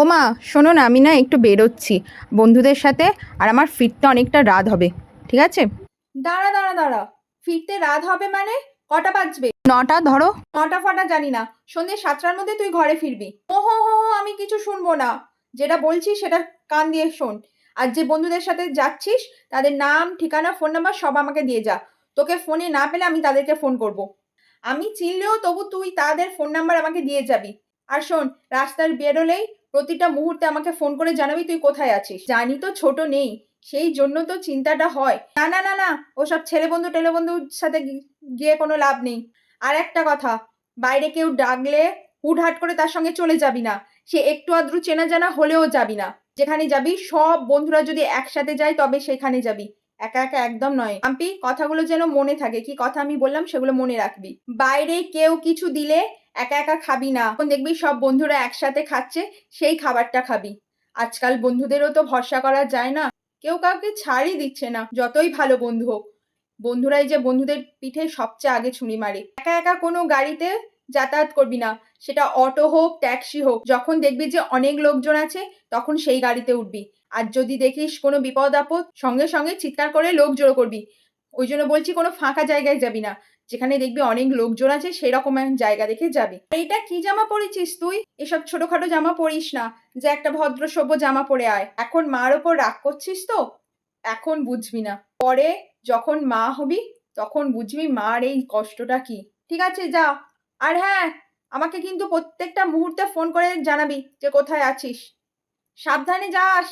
ও মা শোনো না আমি না একটু বেরোচ্ছি বন্ধুদের সাথে আর আমার ফিরতে অনেকটা রাত হবে ঠিক আছে? দাঁড়া দাঁড়া দাঁড়া ফিরতে রাত হবে মানে? কটা বাজবে? নটা ধরো। নটা ফটা জানি না সন্ধ্যে সাতটার মধ্যে তুই ঘরে ফিরবি। ও হো হো হো, আমি কিছু শুনব না। যেটা বলছি সেটা কান দিয়ে শোন। আর যে বন্ধুদের সাথে যাচ্ছিস তাদের নাম ঠিকানা ফোন নাম্বার সব আমাকে দিয়ে যা। তোকে ফোনে না পেলে আমি তাদেরকে ফোন করব। আমি চিনলেও তবু তুই তাদের ফোন নাম্বার আমাকে দিয়ে যাবি। আর শোন রাস্তার বেরোলেই প্রতিটা মুহূর্তে আমাকে ফোন করে জানাবি তুই কোথায় আছিস? জানি তো ছোট নেই, সেই জন্য তো চিন্তাটা হয়। না না না না, ওসব ছেলে বন্ধু টেলে বন্ধুর সাথে গিয়ে কোনো লাভ নেই। আর একটা কথা, বাইরে কেউ ডাকলে হুটহাট করে তার সঙ্গে চলে যাবি না। সে একটু আদ্রু চেনা জানা হলেও যাবি না। যেখানে যাবি, সব বন্ধুরা যদি একসাথে যায়, তবে সেখানে যাবি। একা একা একদম নয়। আম্পি, কথাগুলো যেন মনে থাকে। কি কথা আমি বললাম সেগুলো মনে রাখবি। বাইরে কেউ কিছু দিলে একা একা খাবি না। এখন দেখবি সব বন্ধুরা একসাথে খাচ্ছে, সেই খাবারটা খাবি। আজকাল বন্ধুদেরও তো ভরসা করা যায় না। কেউ কাউকে ছাড়ই দিচ্ছে না, যতই ভালো বন্ধু হোক। বন্ধুরাই যে বন্ধুদের পিঠে সবচেয়ে আগে ছুরি মারে। একা একা কোনো গাড়িতে যাতায়াত করবি না। সেটা অটো হোক, ট্যাক্সি হোক, যখন দেখবি যে অনেক লোকজন আছে, তখন সেই গাড়িতে উঠবি। আর যদি দেখিস কোনো বিপদ আপদ, সঙ্গে সঙ্গে চিৎকার করে লোক জড়ো করবি। ওই জন্য বলছি কোনো ফাঁকা জায়গায় যাবি না। যেখানে দেখবি অনেক লোকজন আছে সেই রকম জায়গা দেখে যাবি। এইটা কি জামা পরেছিস তুই? এসব ছোটখাটো জামা পরিস না। যে একটা ভদ্র সভ্য জামা পরে আয়। এখন মার ওপর রাগ করছিস তো? এখন বুঝবি না। পরে যখন মা হবি, তখন বুঝবি মার এই কষ্টটা কি। ঠিক আছে, যা। আর হ্যাঁ আমাকে কিন্তু প্রত্যেকটা মুহূর্তে ফোন করে জানাবি যে কোথায় আছিস। সাবধানে যাস।